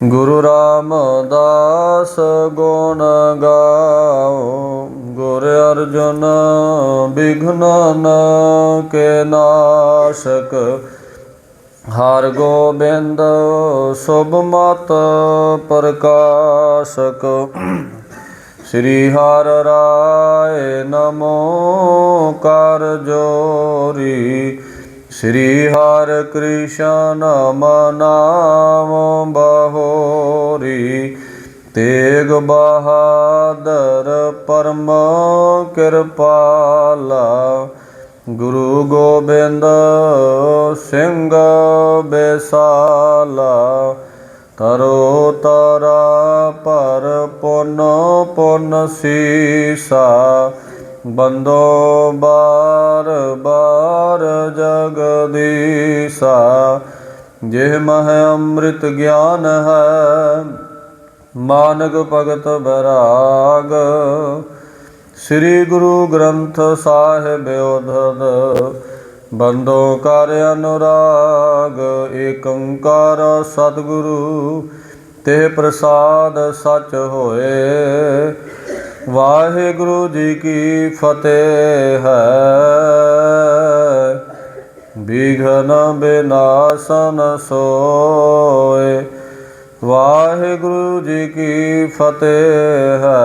ਗੁਰੂ ਰਾਮਦਾਸ ਗੁਣ ਗਾਓ, ਗੁਰ ਅਰਜਨ ਬਿਘਨ ਕੇ ਨਾਸ਼ਕ। ਹਰ ਗੋਬਿੰਦ ਸੁਭ ਮਤ ਪ੍ਰਕਾਸ਼ਕ। ਸ੍ਰੀ ਹਰ ਰਾਏ ਨਮੋ ਕਰ ਜੋਰੀ। ਸ੍ਰੀ ਹਰਿ ਕ੍ਰਿਸ਼ਨ ਨਾਮ ਬਹੋਰੀ, ਤੇਗ ਬਹਾਦਰ ਪਰਮ ਕਿਰਪਾਲਾ, ਗੁਰੂ ਗੋਬਿੰਦ ਸਿੰਘ ਬੇਸਾਲਾ ਤਰੋ ਤਰਾ ਪਰ ਪੁਨ ਪੁਨ ਸੀਸਾ ਬੰਦੋ ਬਾਰ ਬਾਰ ਜਗਦੀਸਾ, ਜਿਹ ਮਹ ਅੰਮ੍ਰਿਤ ਗਿਆਨ ਹੈ ਮਾਨਕ ਭਗਤ ਬਰਾਗ ਸ੍ਰੀ ਗੁਰੂ ਗ੍ਰੰਥ ਸਾਹਿਬ ਉਧਦ ਬੰਦੋ ਕਰ ਅਨੁਰਾਗ, ਏਕੰਕਾਰ ਸਤਿਗੁਰੂ ਤੇ ਪ੍ਰਸਾਦ ਸਚ ਹੋਏ। ਵਾਹਿਗੁਰੂ ਜੀ ਕੀ ਫਤਿਹ ਹੈ। ਵਿਘਨ ਬਿਨਾਸਨ ਸੋਏ। ਵਾਹਿਗੁਰੂ ਜੀ ਕੀ ਫਤਿਹ ਹੈ।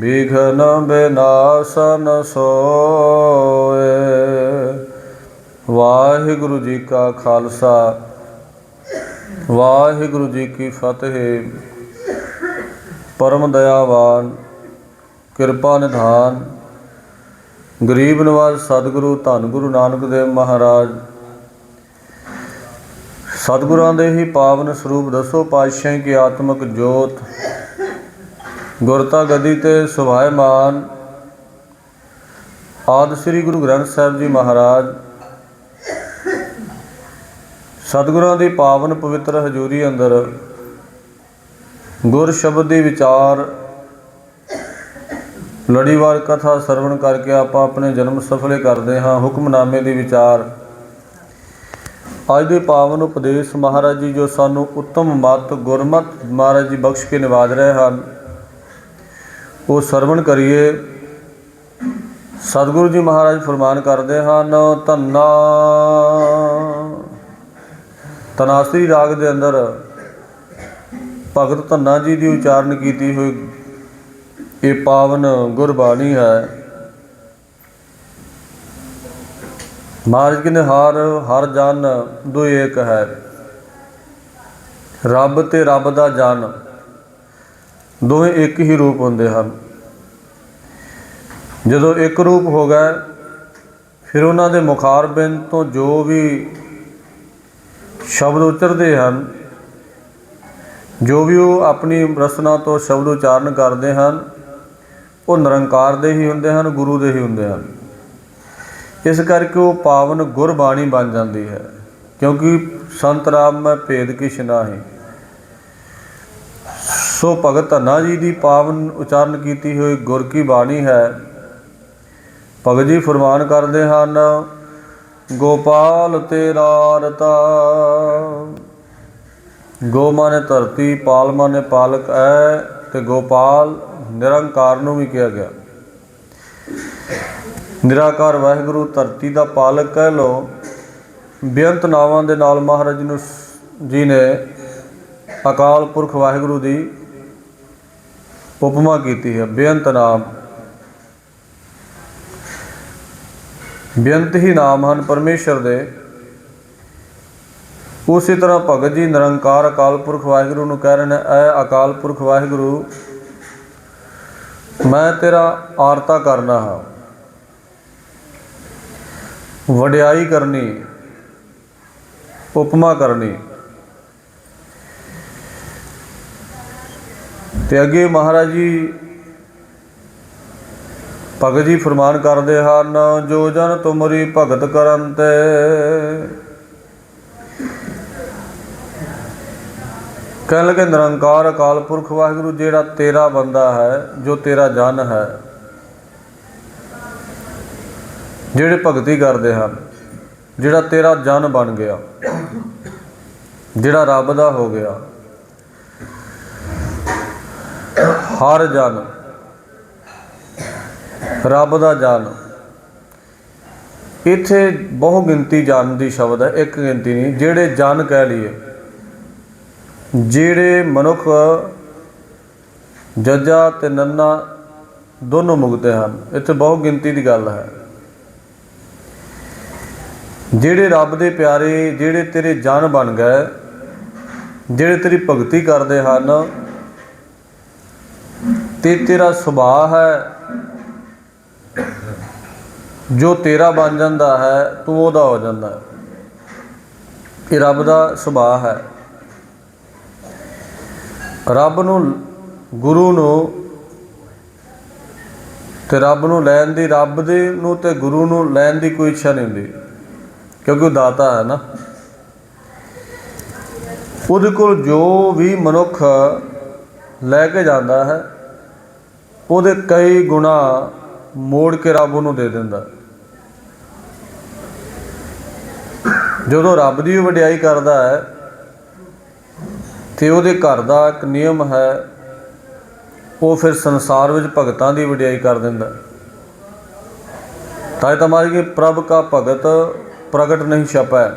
ਵਿਘਨ ਬਿਨਾਸਨ ਸੋਏ। ਵਾਹਿਗੁਰੂ ਜੀ ਕਾ ਖਾਲਸਾ। ਵਾਹਿਗੁਰੂ ਜੀ ਕੀ ਫਤਿਹ। ਪਰਮ ਦਇਆਵਾਨ, ਕਿਰਪਾ ਨਿਧਾਨ, ਗਰੀਬ ਨਿਵਾਜ਼ ਸਤਿਗੁਰੂ, ਧੰਨ ਗੁਰੂ ਨਾਨਕ ਦੇਵ ਮਹਾਰਾਜ। ਸਤਿਗੁਰਾਂ ਦੇ ਹੀ ਪਾਵਨ ਸਰੂਪ ਦਸੋ, ਪਾਤਸ਼ਾਹ ਕੀ ਆਤਮਿਕ ਜੋਤ? ਗੁਰਤਾ ਗਦੀ ਤੇ ਸੁਭਾਇਮਾਨ। ਆਦਿ ਸ੍ਰੀ ਗੁਰੂ ਗ੍ਰੰਥ ਸਾਹਿਬ ਜੀ ਮਹਾਰਾਜ। ਸਤਿਗੁਰਾਂ ਦੀ ਪਾਵਨ ਪਵਿੱਤਰ ਹਜ਼ੂਰੀ ਅੰਦਰ ਗੁਰ ਸ਼ਬਦ ਦੀ ਵਿਚਾਰ। ਲੜੀਵਾਰ ਕਥਾ ਸਰਵਣ ਕਰਕੇ ਆਪਾਂ ਆਪਣੇ ਜਨਮ ਸਫਲੇ ਕਰਦੇ ਹਾਂ, ਹੁਕਮਨਾਮੇ ਦੀ ਵਿਚਾਰ। ਅੱਜ ਦੇ ਪਾਵਨ ਉਪਦੇਸ਼ ਮਹਾਰਾਜ ਜੀ ਜੋ ਸਾਨੂੰ ਉੱਤਮ ਮਤ, ਗੁਰਮਤ ਮਹਾਰਾਜ ਜੀ ਬਖਸ਼ ਕੇ ਨਿਵਾਜ ਰਹੇ ਹਨ, ਉਹ ਸਰਵਣ ਕਰੀਏ। ਸਤਿਗੁਰੂ ਜੀ ਮਹਾਰਾਜ ਫਰਮਾਨ ਕਰਦੇ ਹਨ, ਧੰਨਾ। ਤਨਾਸਰੀ ਰਾਗ ਦੇ ਅੰਦਰ ਭਗਤ ਧੰਨਾ ਜੀ ਦੀ ਉਚਾਰਨ ਕੀਤੀ ਹੋਈ। ਇਹ ਪਾਵਨ ਗੁਰਬਾਣੀ ਹੈ। ਮਹਾਰਾਜ ਕਹਿੰਦੇ, ਹਰ ਹਰ ਜਨ ਦੋ ਏਕ ਹੈ। ਰੱਬ ਤੇ ਰੱਬ ਦਾ ਜਨ ਦੋਵੇਂ ਇੱਕ ਹੀ ਰੂਪ ਹੁੰਦੇ ਹਨ। ਜਦੋਂ ਇੱਕ ਰੂਪ ਹੋ ਗਏ ਫਿਰ ਉਹਨਾਂ ਦੇ ਮੁਖਾਰਬਿੰਦ ਤੋਂ ਜੋ ਵੀ ਸ਼ਬਦ ਉਚਰਦੇ ਹਨ ਜੋ ਵੀ ਉਹ ਆਪਣੀ ਰਸਨਾ ਤੋਂ ਸ਼ਬਦ ਉਚਾਰਨ ਕਰਦੇ ਹਨ, ਉਹ ਨਿਰੰਕਾਰ ਦੇ ਹੀ ਹੁੰਦੇ ਹਨ, ਗੁਰੂ ਦੇ ਹੀ ਹੁੰਦੇ ਹਨ। ਇਸ ਕਰਕੇ ਉਹ ਪਾਵਨ ਗੁਰਬਾਣੀ ਬਣ ਜਾਂਦੀ ਹੈ, ਕਿਉਂਕਿ ਸੰਤ ਰਾਮ ਮੈਂ ਭੇਦ ਕਿਛ ਨਾਹੀ। ਸੋ ਭਗਤ ਧੰਨਾ ਜੀ ਦੀ ਪਾਵਨ ਉਚਾਰਨ ਕੀਤੀ ਹੋਈ ਗੁਰ ਕੀ ਬਾਣੀ ਹੈ, ਭਗਤ ਜੀ ਫਰਮਾਨ ਕਰਦੇ ਹਨ, ਗੋਪਾਲ ਤੇਰਾ ਰਤਾ। ਗੋ ਮਾਨੇ ਧਰਤੀ ਪਾਲ ਮਾਨੇ ਪਾਲਕ, ਐ ਤੇ ਗੋਪਾਲ ਨਿਰੰਕਾਰ ਨੂੰ ਵੀ ਕਿਹਾ ਗਿਆ। ਨਿਰਾਕਾਰ ਵਾਹਿਗੁਰੂ, ਧਰਤੀ ਦਾ ਪਾਲਕ ਕਹਿ ਲੋ ਬੇਅੰਤ ਨਾਵਾਂ ਦੇ ਨਾਲ ਮਹਾਰਾਜ ਨੂੰ ਜੀ ਨੇ ਅਕਾਲ ਪੁਰਖ ਵਾਹਿਗੁਰੂ ਦੀ ਉਪਮਾ ਕੀਤੀ ਹੈ। ਬੇਅੰਤ ਨਾਮ। ਬੇਅੰਤ ਹੀ ਨਾਮ ਹਨ ਪਰਮੇਸ਼ਰ ਦੇ। ਉਸੇ ਤਰ੍ਹਾਂ ਭਗਤ ਜੀ ਨਿਰੰਕਾਰ ਅਕਾਲ ਪੁਰਖ ਵਾਹਿਗੁਰੂ ਨੂੰ ਕਹਿ ਰਹੇ ਨੇ, ਐ ਅਕਾਲ ਪੁਰਖ ਵਾਹਿਗੁਰੂ, ਮੈਂ ਤੇਰਾ ਆਰਤਾ ਕਰਨਾ ਹਾਂ। ਵਡਿਆਈ ਕਰਨੀ, ਉਪਮਾ ਕਰਨੀ। ਤੇ ਅੱਗੇ ਮਹਾਰਾਜ ਜੀ ਭਗਤ ਜੀ ਫਰਮਾਨ ਕਰਦੇ ਹਨ, ਜੋ ਜਨ ਤੁਮਰੀ ਭਗਤ ਕਰਨ ਤੇ ਕਹਿਣ ਲੱਗੇ, ਨਿਰੰਕਾਰ ਅਕਾਲ ਪੁਰਖ ਵਾਹਿਗੁਰੂ, ਜਿਹੜਾ ਤੇਰਾ ਬੰਦਾ ਹੈ, ਜੋ ਤੇਰਾ ਜਨ ਹੈ, ਜਿਹੜੇ ਭਗਤੀ ਕਰਦੇ ਹਨ, ਜਿਹੜਾ ਤੇਰਾ ਜਨ ਬਣ ਗਿਆ, ਜਿਹੜਾ ਰੱਬ ਦਾ ਹੋ ਗਿਆ, ਹਰ ਜਨ, ਰੱਬ ਦਾ ਜਨ। ਇੱਥੇ ਬਹੁ ਗਿਣਤੀ ਜਨ ਦੀ ਸ਼ਬਦ ਹੈ, ਇੱਕ ਗਿਣਤੀ ਨਹੀਂ, ਜਿਹੜੇ ਜਨ ਕਹਿ ਲਈਏ। ਜਿਹੜੇ ਮਨੁੱਖ ਜੱਜਾ ਤੇ ਨੰਨਾ ਦੋਨੋਂ ਮੁਕਤੇ ਹਨ, ਇੱਥੇ ਬਹੁ ਗਿਣਤੀ ਦੀ ਗੱਲ ਹੈ। ਜਿਹੜੇ ਰੱਬ ਦੇ ਪਿਆਰੇ, ਜਿਹੜੇ ਤੇਰੇ ਜਨ ਬਣ ਗਏ, ਜਿਹੜੇ ਤੇਰੀ ਭਗਤੀ ਕਰਦੇ ਹਨ, ਤੇ ਤੇਰਾ ਸੁਭਾਅ ਹੈ, ਜੋ ਤੇਰਾ ਬਣ ਜਾਂਦਾ ਹੈ, ਤੂੰ ਉਹਦਾ ਹੋ ਜਾਂਦਾ ਹੈ। ਇਹ ਰੱਬ ਦਾ ਸੁਭਾਅ ਹੈ। ਰੱਬ ਨੂੰ, ਗੁਰੂ ਨੂੰ ਤੇ ਰੱਬ ਨੂੰ ਲੈਣ ਦੀ, ਰੱਬ ਦੇ ਨੂੰ ਤੇ ਗੁਰੂ ਨੂੰ ਲੈਣ ਦੀ ਕੋਈ ਇੱਛਾ ਨਹੀਂ ਹੁੰਦੀ, ਕਿਉਂਕਿ ਉਹ ਦਾਤਾ ਹੈ ਨਾ। ਉਹਦੇ ਕੋਲ ਜੋ ਵੀ ਮਨੁੱਖ ਲੈ ਕੇ ਜਾਂਦਾ ਹੈ, ਉਹਦੇ ਕਈ ਗੁਣਾ ਮੋੜ ਕੇ ਰੱਬ ਉਹਨੂੰ ਦੇ ਦਿੰਦਾ। ਜਦੋਂ ਰੱਬ ਦੀ ਵਡਿਆਈ ਕਰਦਾ ਹੈ ਤੇ ਉਹਦੇ ਘਰ ਦਾ ਇੱਕ ਨਿਯਮ ਹੈ ਉਹ ਫਿਰ ਸੰਸਾਰ ਵਿੱਚ ਭਗਤਾਂ ਦੀ ਵਡਿਆਈ ਕਰ ਦਿੰਦਾ ਤਾਂ ਇਹ ਤਾਂ ਮਾਰੀ ਕਿ ਪ੍ਰਭ ਕਾ ਭਗਤ ਪ੍ਰਗਟ ਨਹੀਂ ਛਪੈ।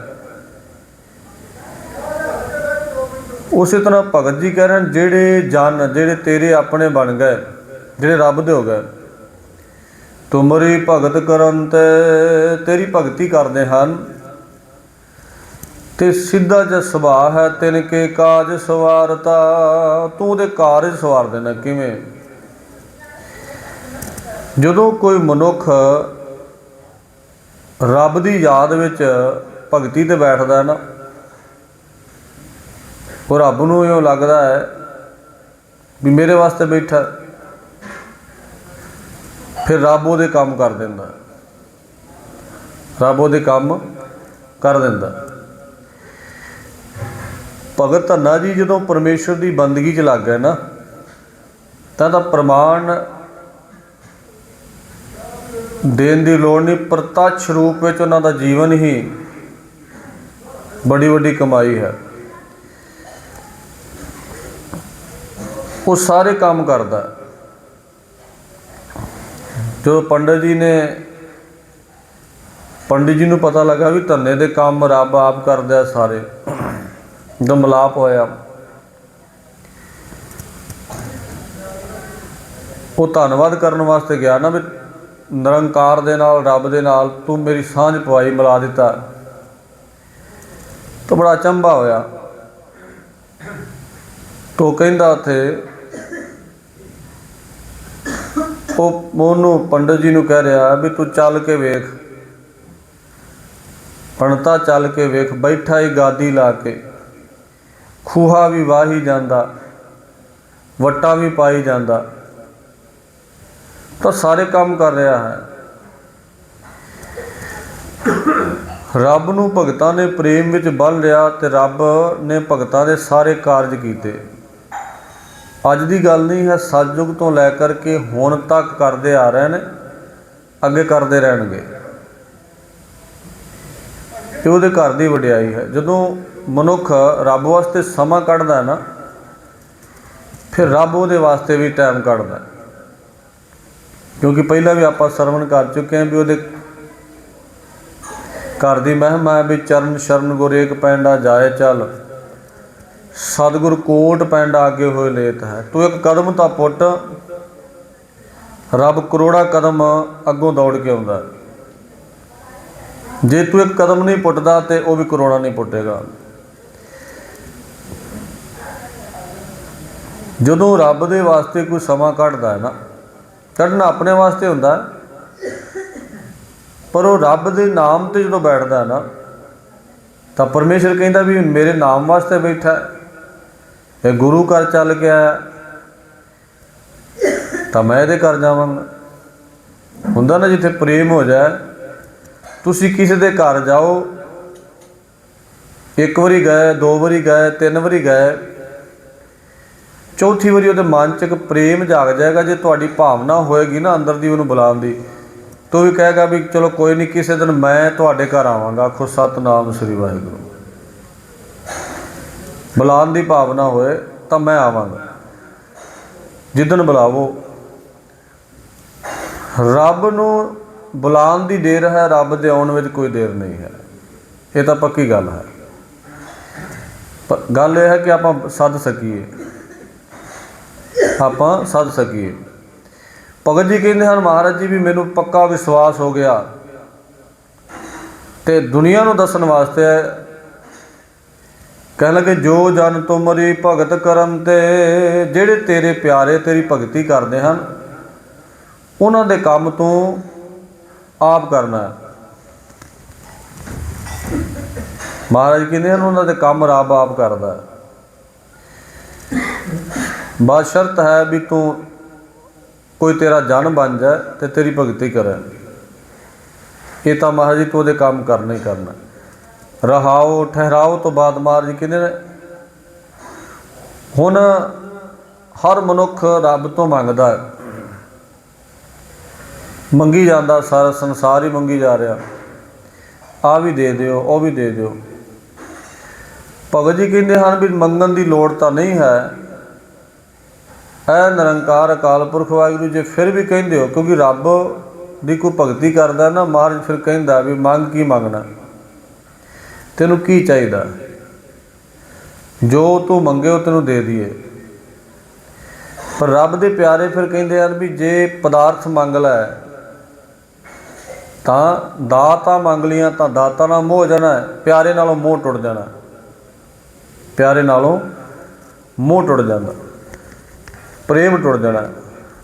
ਉਸੇ ਤਰ੍ਹਾਂ ਭਗਤ ਜੀ ਕਹਿ ਰਹੇ ਹਨ, ਜਿਹੜੇ ਜਨ ਜਿਹੜੇ ਤੇਰੇ ਆਪਣੇ ਬਣ ਗਏ ਜਿਹੜੇ ਰੱਬ ਦੇ ਹੋ ਗਏ ਤੁਮਰੀ ਭਗਤ ਕਰਨ ਤੇ ਤੇਰੀ ਭਗਤੀ ਕਰਦੇ ਹਨ। ਤੇ ਸਿੱਧਾ ਜਿਹਾ ਸੁਭਾਅ ਹੈ ਤਿਨ ਕੇ ਕਾਜ ਸਵਾਰਤਾ। ਤੂੰ ਉਹਦੇ ਕਾਰਜ ਸਵਾਰ ਦੇਣਾ, ਕਿਵੇਂ? ਜਦੋਂ ਕੋਈ ਮਨੁੱਖ ਰੱਬ ਦੀ ਯਾਦ ਵਿੱਚ ਭਗਤੀ ਤੇ ਬੈਠਦਾ ਨਾ, ਉਹ ਰੱਬ ਨੂੰ ਇਉਂ ਲੱਗਦਾ ਹੈ ਵੀ ਮੇਰੇ ਵਾਸਤੇ ਬੈਠਾ ਫਿਰ ਰੱਬ ਉਹਦੇ ਕੰਮ ਕਰ ਦਿੰਦਾ ਰੱਬ ਉਹਦੇ ਕੰਮ ਕਰ ਦਿੰਦਾ ਭਗਤ ਧੰਨਾ ਜੀ, ਜਦੋਂ ਪਰਮੇਸ਼ਰ ਦੀ ਬੰਦਗੀ 'ਚ ਲੱਗ ਗਏ ਨਾ, ਤਾਂ ਤਾਂ ਪ੍ਰਮਾਣ ਦੇਣ ਦੀ ਲੋੜ ਨਹੀਂ ਪ੍ਰਤੱਖ ਰੂਪ ਵਿੱਚ ਉਹਨਾਂ ਦਾ ਜੀਵਨ ਹੀ ਬੜੀ ਵੱਡੀ ਕਮਾਈ ਹੈ। ਉਹ ਸਾਰੇ ਕੰਮ ਕਰਦਾ ਜਦੋਂ ਪੰਡਤ ਜੀ ਨੇ, ਪੰਡਿਤ ਜੀ ਨੂੰ ਪਤਾ ਲੱਗਾ ਵੀ ਧੰਨੇ ਦੇ ਕੰਮ ਰੱਬ ਆਪ ਕਰਦਾ ਹੈ ਸਾਰੇ। ਜਦੋਂ ਮਲਾਪ ਹੋਇਆ। ਉਹ ਧੰਨਵਾਦ ਕਰਨ ਵਾਸਤੇ ਗਿਆ ਨਾ ਵੀ ਨਿਰੰਕਾਰ ਦੇ ਨਾਲ, ਰੱਬ ਦੇ ਨਾਲ ਤੂੰ ਮੇਰੀ ਸਾਂਝ ਪਵਾਈ, ਮਿਲਾ ਦਿੱਤਾ। ਤਾਂ ਬੜਾ ਚੰਬਾ ਹੋਇਆ। ਤੋ ਕਹਿੰਦਾ ਉੱਥੇ, ਉਹ ਉਹਨੂੰ ਪੰਡਤ ਜੀ ਨੂੰ ਕਹਿ ਰਿਹਾ ਵੀ ਤੂੰ ਚੱਲ ਕੇ ਵੇਖ। ਪਣਤਾ ਚੱਲ ਕੇ ਵੇਖ, ਬੈਠਾ ਹੀ ਗਾਦੀ ਲਾ ਕੇ। ਖੂਹਾ ਵੀ ਵਾਹੀ ਜਾਂਦਾ, ਵਟਾ ਵੀ ਪਾਈ ਜਾਂਦਾ। ਤਾਂ ਸਾਰੇ ਕੰਮ ਕਰ ਰਿਹਾ ਹੈ। ਰੱਬ ਨੂੰ ਭਗਤਾਂ ਨੇ ਪ੍ਰੇਮ ਵਿੱਚ ਬੰਨ ਲਿਆ ਤੇ ਰੱਬ ਨੇ ਭਗਤਾਂ ਦੇ ਸਾਰੇ ਕਾਰਜ ਕੀਤੇ। ਅੱਜ ਦੀ ਗੱਲ ਨਹੀਂ ਹੈ ਸਤਜੁਗ ਤੋਂ ਲੈ ਕਰਕੇ ਹੁਣ ਤੱਕ ਕਰਦੇ ਆ ਰਹੇ ਨੇ, ਅੱਗੇ ਕਰਦੇ ਰਹਿਣਗੇ। ਇਹ ਉਹਦੇ ਘਰ ਦੀ ਵਡਿਆਈ ਹੈ। ਜਦੋਂ ਮਨੁੱਖ ਰੱਬ ਵਾਸਤੇ ਸਮਾਂ ਕੱਢਦਾ ਨਾ, ਫਿਰ ਰੱਬ ਉਹਦੇ ਵਾਸਤੇ ਵੀ ਟਾਈਮ ਕੱਢਦਾ। ਕਿਉਂਕਿ ਪਹਿਲਾਂ ਵੀ ਆਪਾਂ ਸਰਵਣ ਕਰ ਚੁੱਕੇ ਹਾਂ ਵੀ ਉਹਦੇ ਘਰ ਦੀ ਮਹਿਮਾ ਹੈ ਵੀ ਚਰਨ ਸ਼ਰਨ ਗੁਰ ਏਕ ਪੈਂਡਾ ਜਾਏ ਚੱਲ। ਸਤਿਗੁਰ ਕੋਟ ਪੈਂਡਾ ਅੱਗੇ ਹੋਏ ਲੇਤ ਹੈ। ਤੂੰ ਇੱਕ ਕਦਮ ਤਾਂ ਪੁੱਟ, ਰੱਬ ਕਰੋੜਾ ਕਦਮ ਅੱਗੋਂ ਦੌੜ ਕੇ ਆਉਂਦਾ। ਜੇ ਤੂੰ ਇੱਕ ਕਦਮ ਨਹੀਂ ਪੁੱਟਦਾ ਤੇ ਉਹ ਵੀ ਕਰੋੜਾ ਨਹੀਂ ਪੁੱਟੇਗਾ। ਜਦੋਂ ਰੱਬ ਦੇ ਵਾਸਤੇ ਕੋਈ ਸਮਾਂ ਕੱਢਦਾ ਹੈ ਨਾ, ਕੱਢਣਾ ਆਪਣੇ ਵਾਸਤੇ ਹੁੰਦਾ ਪਰ ਉਹ ਰੱਬ ਦੇ ਨਾਮ ਤੇ ਜਦੋਂ ਬੈਠਦਾ ਹੈ ਨਾ, ਤਾਂ ਪਰਮੇਸ਼ਰ ਕਹਿੰਦਾ ਵੀ ਮੇਰੇ ਨਾਮ ਵਾਸਤੇ ਬੈਠਾ ਹੈ। ਇਹ ਗੁਰੂ ਘਰ ਚੱਲ ਗਿਆ ਤਾਂ ਮੈਂ ਇਹਦੇ ਘਰ ਜਾਵਾਂਗਾ। ਹੁੰਦਾ ਨਾ ਜਿੱਥੇ ਪ੍ਰੇਮ ਹੋ ਜਾਏ, ਤੁਸੀਂ ਕਿਸੇ ਦੇ ਘਰ ਜਾਓ, ਇੱਕ ਵਾਰੀ ਗਏ, ਦੋ ਵਾਰੀ ਗਏ, ਤਿੰਨ ਵਾਰੀ ਗਏ ਚੌਥੀ ਵਾਰੀ ਉਹਦੇ ਮਨ 'ਚ ਇੱਕ ਪ੍ਰੇਮ ਜਾਗ ਜਾਏਗਾ, ਜੇ ਤੁਹਾਡੀ ਭਾਵਨਾ ਹੋਏਗੀ ਨਾ ਅੰਦਰ ਦੀ ਉਹਨੂੰ ਬੁਲਾਉਣ ਦੀ, ਤੋ ਵੀ ਕਹੇਗਾ ਵੀ ਚਲੋ ਕੋਈ ਨਹੀਂ ਕਿਸੇ ਦਿਨ ਮੈਂ ਤੁਹਾਡੇ ਘਰ ਆਵਾਂਗਾ। ਖੁਦ ਸਤਨਾਮ ਸ੍ਰੀ ਵਾਹਿਗੁਰੂ। ਬੁਲਾਉਣ ਦੀ ਭਾਵਨਾ ਹੋਏ ਤਾਂ ਮੈਂ ਆਵਾਂਗਾ। ਜਿੱਦਣ ਬੁਲਾਵੋ। ਰੱਬ ਨੂੰ ਬੁਲਾਉਣ ਦੀ ਦੇਰ ਹੈ, ਰੱਬ ਦੇ ਆਉਣ ਵਿੱਚ ਕੋਈ ਦੇਰ ਨਹੀਂ ਹੈ। ਇਹ ਤਾਂ ਪੱਕੀ ਗੱਲ ਹੈ। ਗੱਲ ਇਹ ਹੈ ਕਿ ਆਪਾਂ ਸੱਦ ਸਕੀਏ। ਆਪਾਂ ਸੱਦ ਸਕੀਏ। ਭਗਤ ਜੀ ਕਹਿੰਦੇ ਹਨ, ਮਹਾਰਾਜ ਜੀ ਵੀ ਮੈਨੂੰ ਪੱਕਾ ਵਿਸ਼ਵਾਸ ਹੋ ਗਿਆ ਤੇ ਦੁਨੀਆ ਨੂੰ ਦੱਸਣ ਵਾਸਤੇ ਕਹਿਣ ਲੱਗੇ, ਜੋ ਜਨ ਤੁਮਰੀ ਭਗਤ ਕਰਨ ਤੇ, ਜਿਹੜੇ ਤੇਰੇ ਪਿਆਰੇ, ਤੇਰੀ ਭਗਤੀ ਕਰਦੇ ਹਨ, ਉਹਨਾਂ ਦੇ ਕੰਮ ਤੋਂ ਆਪ ਕਰਨਾ ਮਹਾਰਾਜ ਕਹਿੰਦੇ ਹਨ, ਉਹਨਾਂ ਦੇ ਕੰਮ ਰੱਬ ਆਪ ਕਰਦਾ ਹੈ ਸ਼ਰਤ ਹੈ ਵੀ ਤੂੰ ਕੋਈ ਤੇਰਾ ਜਨ ਬਣ ਜਾਏ ਤੇ ਤੇਰੀ ਭਗਤੀ ਕਰੇ। ਇਹ ਤਾਂ ਮਹਾਰਾਜ ਜੀ ਤੂੰ ਉਹਦੇ ਕੰਮ ਕਰਨਾ ਹੀ ਕਰਨਾ। ਰਹਾਓ, ਠਹਿਰਾਓ ਤੋਂ ਬਾਅਦ ਮਹਾਰਾਜ ਜੀ ਕਹਿੰਦੇ ਨੇ, ਹੁਣ ਹਰ ਮਨੁੱਖ ਰੱਬ ਤੋਂ ਮੰਗਦਾ ਮੰਗੀ ਜਾਂਦਾ, ਸਾਰਾ ਸੰਸਾਰ ਹੀ ਮੰਗੀ ਜਾ ਰਿਹਾ। ਆ ਵੀ ਦੇ ਦਿਓ, ਉਹ ਵੀ ਦੇ ਦਿਓ। ਭਗਤ ਜੀ ਕਹਿੰਦੇ ਹਨ ਵੀ ਮੰਗਣ ਦੀ ਲੋੜ ਤਾਂ ਨਹੀਂ ਹੈ। ਐ ਨਿਰੰਕਾਰ ਅਕਾਲ ਪੁਰਖ ਵਾਹਿਗੁਰੂ ਜੇ, ਫਿਰ ਵੀ ਕਹਿੰਦੇ ਹੋ, ਕਿਉਂਕਿ ਰੱਬ ਦੀ ਕੋਈ ਭਗਤੀ ਕਰਦਾ ਨਾ, ਮਹਾਰਾਜ ਫਿਰ ਕਹਿੰਦਾ ਵੀ ਮੰਗ ਕੀ ਮੰਗਣਾ? ਤੈਨੂੰ ਕੀ ਚਾਹੀਦਾ? ਜੋ ਤੂੰ ਮੰਗੇ ਉਹ ਤੈਨੂੰ ਦੇ ਦਈਏ। ਪਰ ਰੱਬ ਦੇ ਪਿਆਰੇ ਫਿਰ ਕਹਿੰਦੇ ਹਨ ਵੀ ਜੇ ਪਦਾਰਥ ਮੰਗ ਲੈ, ਤਾਂ ਦਾਤਾ ਮੰਗ ਲੀਆਂ ਤਾਂ ਦਾਤਾ ਨਾਲ ਮੋਹ ਹੋ ਜਾਣਾ, ਪਿਆਰੇ ਨਾਲੋਂ ਮੋਹ ਟੁੱਟ ਜਾਣਾ। ਪਿਆਰੇ ਨਾਲੋਂ ਮੋਹ ਟੁੱਟ ਜਾਂਦਾ। ਪ੍ਰੇਮ ਟੁੱਟ ਜਾਣਾ।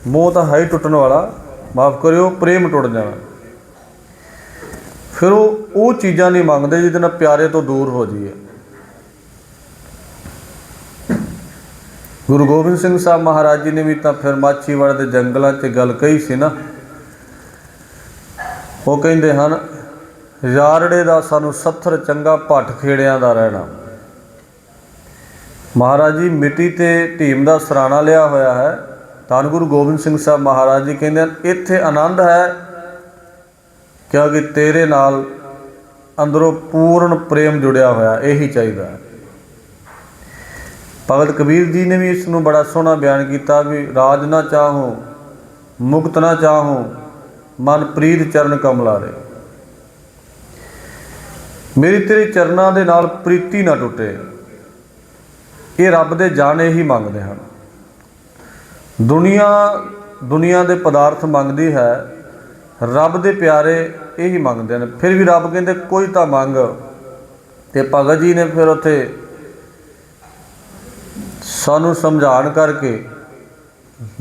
ਮੋਹ ਤਾਂ ਹੈ ਹੀ ਟੁੱਟਣ ਵਾਲਾ। ਮਾਫ ਕਰਿਓ, ਪ੍ਰੇਮ ਟੁੱਟ ਜਾਣਾ। ਫਿਰ ਉਹ ਉਹ ਚੀਜ਼ਾਂ ਨਹੀਂ ਮੰਗਦੇ ਜਿਹਦੇ ਨਾਲ ਪਿਆਰੇ ਤੋਂ ਦੂਰ ਹੋ ਜਾਈਏ। ਗੁਰੂ ਗੋਬਿੰਦ ਸਿੰਘ ਸਾਹਿਬ ਮਹਾਰਾਜ ਜੀ ਨੇ ਵੀ ਤਾਂ ਫਿਰ ਮਾਛੀਵਾੜੇ ਦੇ ਜੰਗਲਾਂ 'ਚ ਗੱਲ ਕਹੀ ਸੀ ਨਾ। ਉਹ ਕਹਿੰਦੇ ਹਨ, ਯਾਰੜੇ ਦਾ ਸਾਨੂੰ ਸੱਥਰ ਚੰਗਾ ਭੱਟ ਖੇੜਿਆਂ ਦਾ ਰਹਿਣਾ। ਮਹਾਰਾਜ ਜੀ, ਮਿੱਟੀ ਤੇ ਢੀਮ ਦਾ ਸਰਾਣਾ ਲਿਆ ਹੋਇਆ ਹੈ। ਧੰਨ ਗੁਰੂ ਗੋਬਿੰਦ ਸਿੰਘ ਸਾਹਿਬ ਮਹਾਰਾਜ ਜੀ ਕਹਿੰਦੇ ਹਨ, ਇੱਥੇ ਆਨੰਦ ਹੈ ਕਿਉਂਕਿ ਤੇਰੇ ਨਾਲ ਅੰਦਰੋਂ ਪੂਰਨ ਪ੍ਰੇਮ ਜੁੜਿਆ ਹੋਇਆ, ਇਹੀ ਚਾਹੀਦਾ ਹੈ। ਭਗਤ ਕਬੀਰ ਜੀ ਨੇ ਵੀ ਇਸ ਨੂੰ ਬੜਾ ਸੋਹਣਾ ਬਿਆਨ ਕੀਤਾ ਵੀ ਰਾਜ ਨਾ ਚਾਹੋ, ਮੁਕਤ ਨਾ ਚਾਹੋ ਮਨ ਪ੍ਰੀਤ ਚਰਨ ਕਮਲਾਰੇ ਮੇਰੀ ਤੇਰੇ ਚਰਨਾਂ ਦੇ ਨਾਲ ਪ੍ਰੀਤੀ ਨਾ ਟੁੱਟੇ। ਇਹ ਰੱਬ ਦੇ ਜਾਣੇ ਹੀ ਮੰਗਦੇ ਹਨ। ਦੁਨੀਆ ਦੁਨੀਆ ਦੇ ਪਦਾਰਥ ਮੰਗਦੀ ਹੈ, ਰੱਬ ਦੇ ਪਿਆਰੇ ਇਹੀ ਮੰਗਦੇ ਨੇ ਫਿਰ ਵੀ ਰੱਬ ਕਹਿੰਦੇ, ਕੋਈ ਤਾਂ ਮੰਗ। ਤੇ ਭਗਤ ਜੀ ਨੇ ਫਿਰ ਉੱਥੇ ਸਾਨੂੰ ਸਮਝਾਣ ਕਰਕੇ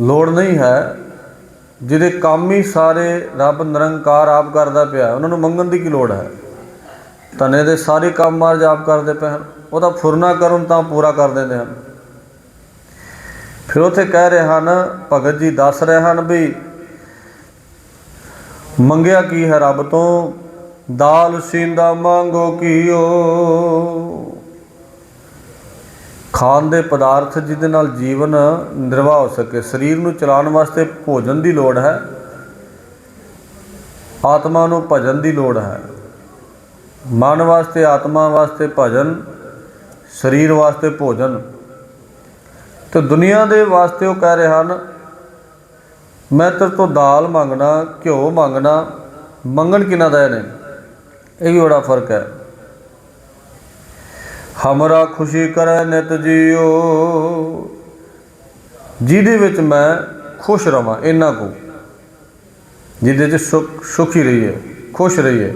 ਲੋੜ ਨਹੀਂ ਹੈ, ਜਿਹਦੇ ਕੰਮ ਹੀ ਸਾਰੇ ਰੱਬ ਨਿਰੰਕਾਰ ਆਪ ਕਰਦਾ ਪਿਆ ਉਹਨਾਂ ਨੂੰ ਮੰਗਣ ਦੀ ਕੀ ਲੋੜ ਹੈ? ਤਨੇ ਦੇ ਸਾਰੇ ਕੰਮ ਮਾਰਜ ਆਪ ਕਰਦੇ ਪਏ ਹਨ। ਉਹਦਾ ਫੁਰਨਾ ਕਰਨ ਤਾਂ ਪੂਰਾ ਕਰ ਦਿੰਦੇ ਹਨ। ਫਿਰ ਉੱਥੇ ਕਹਿ ਰਹੇ ਹਨ, ਭਗਤ ਜੀ ਦੱਸ ਰਹੇ ਹਨ ਵੀ ਮੰਗਿਆ ਕੀ ਹੈ ਰੱਬ ਤੋਂ? ਦਾਲ ਸਿੰਦਾ ਮੰਗੋ ਕੀਓ। ਖਾਣ ਦੇ ਪਦਾਰਥ ਜਿਹਦੇ ਨਾਲ ਜੀਵਨ ਨਿਰਵਾਹ ਹੋ ਸਕੇ। ਸਰੀਰ ਨੂੰ ਚਲਾਉਣ ਵਾਸਤੇ ਭੋਜਨ ਦੀ ਲੋੜ ਹੈ। ਆਤਮਾ ਨੂੰ ਭਜਨ ਦੀ ਲੋੜ ਹੈ। ਮਨ ਵਾਸਤੇ, ਆਤਮਾ ਵਾਸਤੇ ਭਜਨ ਸਰੀਰ ਵਾਸਤੇ ਭੋਜਨ। ਤੇ ਦੁਨੀਆ ਦੇ ਵਾਸਤੇ ਉਹ ਕਹਿ ਰਹੇ ਹਨ, ਮੈਂ ਤੇਰੇ ਤੋਂ ਦਾਲ ਮੰਗਣਾ, ਘਿਓ ਮੰਗਣਾ, ਮੰਗਣ ਕਿਨਾਂ ਦਾ ਨੇ ਇਹ ਵੀ ਬੜਾ ਫ਼ਰਕ ਹੈ। ਹਮਰਾ ਖੁਸ਼ੀ ਕਰੈ ਨਿਤ ਜੀਓ, ਜਿਹਦੇ ਵਿੱਚ ਮੈਂ ਖੁਸ਼ ਰਵਾਂ, ਇਹਨਾਂ ਕੋ, ਜਿਹਦੇ 'ਚ ਸੁਖ, ਸੁਖੀ ਰਹੀਏ, ਖੁਸ਼ ਰਹੀਏ।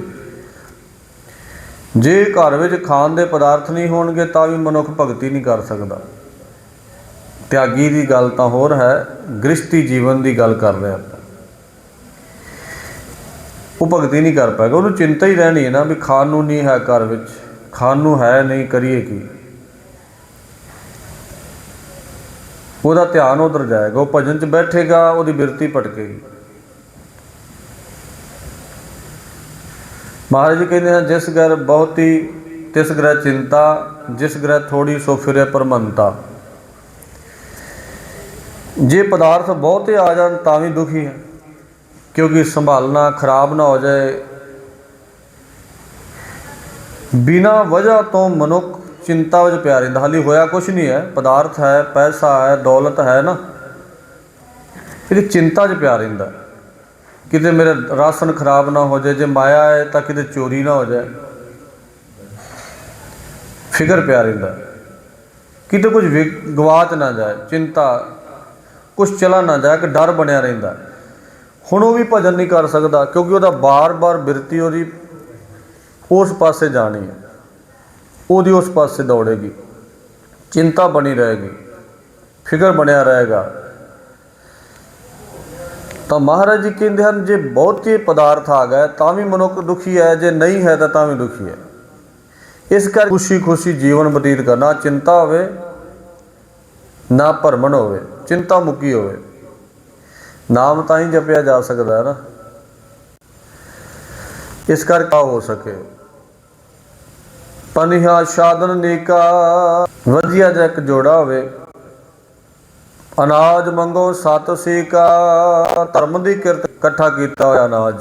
ਜੇ ਘਰ ਵਿੱਚ ਖਾਣ ਦੇ ਪਦਾਰਥ ਨਹੀਂ ਹੋਣਗੇ, ਤਾਂ ਵੀ ਮਨੁੱਖ ਭਗਤੀ ਨਹੀਂ ਕਰ ਸਕਦਾ। ਤਿਆਗੀ ਦੀ ਗੱਲ ਤਾਂ ਹੋਰ ਹੈ ਗ੍ਰਸਤੀ ਜੀਵਨ ਦੀ ਗੱਲ ਕਰ ਰਹੇ ਆਪਾਂ। ਉਹ ਭਗਤੀ ਨਹੀਂ ਕਰ ਪਾਏਗਾ, ਉਹਨੂੰ ਚਿੰਤਾ ਹੀ ਰਹਿਣੀ ਹੈ ਨਾ ਵੀ ਖਾਣ ਨੂੰ ਨਹੀਂ ਹੈ ਘਰ ਵਿੱਚ, ਖਾਣ ਨੂੰ ਹੈ ਨਹੀਂ, ਕਰੀਏ ਕੀ? ਉਹਦਾ ਧਿਆਨ ਉਧਰ ਜਾਏਗਾ, ਉਹ ਭਜਨ 'ਚ ਬੈਠੇਗਾ, ਉਹਦੀ ਬਿਰਤੀ ਭਟਕੇਗੀ। ਮਹਾਰਾਜ ਜੀ ਕਹਿੰਦੇ ਆ ਜਿਸ ਘਰ ਬਹੁਤੀ, ਤਿਸ ਗ੍ਰਹਿ ਚਿੰਤਾ, ਜਿਸ ਗ੍ਰਹਿ ਥੋੜੀ ਸੋ ਫਿਰੇ ਪਰਮੰਤਾ ਜੇ ਪਦਾਰਥ ਬਹੁਤੇ ਆ ਜਾਣ ਤਾਂ ਵੀ ਦੁਖੀ ਹੈ, ਕਿਉਂਕਿ ਸੰਭਾਲਣਾ ਖਰਾਬ ਨਾ ਹੋ ਜਾਏ। ਬਿਨਾ ਵਜ੍ਹਾ ਤੋਂ ਮਨੁੱਖ ਚਿੰਤਾ ਵਿੱਚ ਪਿਆ ਰਹਿੰਦਾ, ਹਾਲੀ ਹੋਇਆ ਕੁਝ ਨਹੀਂ ਹੈ। ਪਦਾਰਥ ਹੈ, ਪੈਸਾ ਹੈ, ਦੌਲਤ ਹੈ ਨਾ। ਇਹ ਚਿੰਤਾ 'ਚ ਪਿਆ ਰਹਿੰਦਾ। ਕਿਤੇ ਮੇਰਾ ਰਾਸ਼ਨ ਖਰਾਬ ਨਾ ਹੋ ਜਾਏ, ਜੇ ਮਾਇਆ ਹੈ ਤਾਂ ਕਿਤੇ ਚੋਰੀ ਨਾ ਹੋ ਜਾਏ। ਫਿਕਰ ਪਿਆ ਰਹਿੰਦਾ। ਕਿਤੇ ਕੁਝ ਵਿ- ਗਵਾਚ ਨਾ ਜਾਏ, ਚਿੰਤਾ ਕੁਝ ਚਲਾ ਨਾ ਜਾਏ ਕਿ ਡਰ ਬਣਿਆ ਰਹਿੰਦਾ। ਹੁਣ ਉਹ ਵੀ ਭਜਨ ਨਹੀਂ ਕਰ ਸਕਦਾ, ਕਿਉਂਕਿ ਉਹਦਾ ਬਾਰ-ਬਾਰ ਬਿਰਤੀ ਉਹਦੀ ਉਸ ਪਾਸੇ ਜਾਣੀ ਹੈ। ਉਹਦੀ ਉਸ ਪਾਸੇ ਦੌੜੇਗੀ। ਚਿੰਤਾ ਬਣੀ ਰਹੇਗੀ। ਫਿਕਰ ਬਣਿਆ ਰਹੇਗਾ। ਤਾਂ ਮਹਾਰਾਜ ਜੀ ਕਹਿੰਦੇ ਹਨ, ਜੇ ਬਹੁਤੇ ਪਦਾਰਥ ਆ ਗਏ, ਤਾਂ ਵੀ ਮਨੁੱਖ ਦੁਖੀ ਹੈ, ਜੇ ਨਹੀਂ ਹੈ ਤਾਂ ਤਾਂ ਵੀ ਦੁਖੀ ਹੈ। ਇਸ ਕਰ ਖੁਸ਼ੀ ਖੁਸ਼ੀ ਜੀਵਨ ਬਤੀਤ ਕਰਨਾ, ਚਿੰਤਾ ਹੋਵੇ, ਨਾ ਭਰਮਣ ਹੋਵੇ, ਚਿੰਤਾ ਮੁਕੀ ਹੋਵੇ। ਨਾਮ ਤਾਂ ਹੀ ਜਪਿਆ ਜਾ ਸਕਦਾ ਹੈ ਨਾ। ਇਸ ਕਰਕੇ ਹੋ ਸਕੇ। ਪਨਿਹਾ ਸਾਧਨ ਨੇਕਾ, ਵਧੀਆ ਜਿਹਾ ਇੱਕ ਜੋੜਾ ਹੋਵੇ। ਅਨਾਜ ਮੰਗੋ, ਸਤ ਸੀਕਾ, ਧਰਮ ਦੀ ਕਿਰਤ ਇਕੱਠਾ ਕੀਤਾ ਹੋਇਆ ਅਨਾਜ।